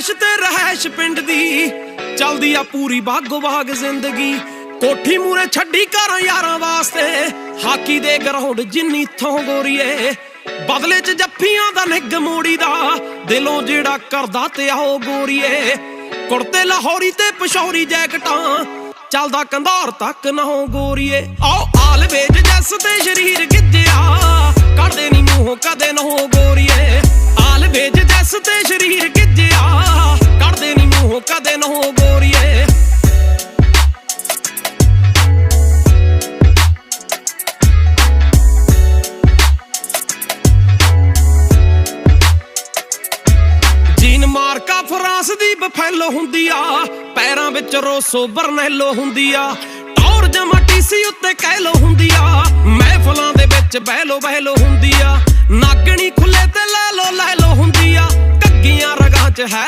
ਐਸ਼ ਤੇ ਰਹਿਸ਼ ਪਿੰਡ ਦੀ। ਚਲਦੀ ਆ ਪੂਰੀ ਬਾਗੋ ਬਾਗ ਜ਼ਿੰਦਗੀ। ਕੋਠੀ ਮੂਰੇ ਛੱਡੀ ਘਰਾਂ ਯਾਰਾਂ ਵਾਸਤੇ। ਹਾਕੀ ਦੇ ਗਰਾਊਂਡ ਜਿੰਨੀ ਥੋਂ ਗੋਰੀਏ। ਬਦਲੇ ਚ ਜੱਫੀਆਂ ਦਾ ਨਿੱਗ ਮੋੜੀ ਦਾ। ਦਿਲੋਂ ਜਿਹੜਾ ਕਰਦਾ ਤੇ ਆਓ ਗੋਰੀਏ। ਕੁੜਤੇ ਲਾਹੌਰੀ ਤੇ ਪਸ਼ੌਰੀ ਜੈਕਟਾਂ। ਚੱਲਦਾ ਕੰਧਾਰ ਤੱਕ ਨਾ ਹੋ ਗੋਰੀਏ। ਆਓ ਆਲ ਵੇਜ ਜੱਸ ਤੇ ਸ਼ਰੀਰ ਗਿੱਜਿਆ। ਕੱਢਦੇ ਨਹੀਂ ਮੂੰਹੋਂ, ਕਦੇ ਨਾ ਹੋ ਗੋਰੀਏ। ਆਲ ਵੇਜ ਜੱਸ ਤੇ ਸ਼ਰੀਰ ਕਦੇ ਗੋਰੀਏ ਜੀਨ ਮਾਰਕਾ ਫਰਾਂਸ ਦੀ ਬਫੈਲੋ ਹੁੰਦੀ ਆ, ਪੈਰਾਂ ਵਿੱਚ ਰੋਸੋ ਬਰਨੈਲੋ ਹੁੰਦੀ ਆ। ਟੌਰ ਜਮਾ ਟੀਸੀ ਉੱਤੇ ਕਹਿ ਲੋ ਹੁੰਦੀ ਆ, ਮਹਿਫਲਾਂ ਦੇ ਵਿੱਚ ਬਹਿਲੋ ਬਹਿ ਲੋ ਹੁੰਦੀ ਆ। ਨਾਗਣੀ ਖੁੱਲੇ ਤੇ ਲੈ ਲੋ ਲੈ ਲੋ ਹੁੰਦੀ ਆ, ਘੱਗੀਆਂ ਰਗਾਂ 'ਚ ਹੈ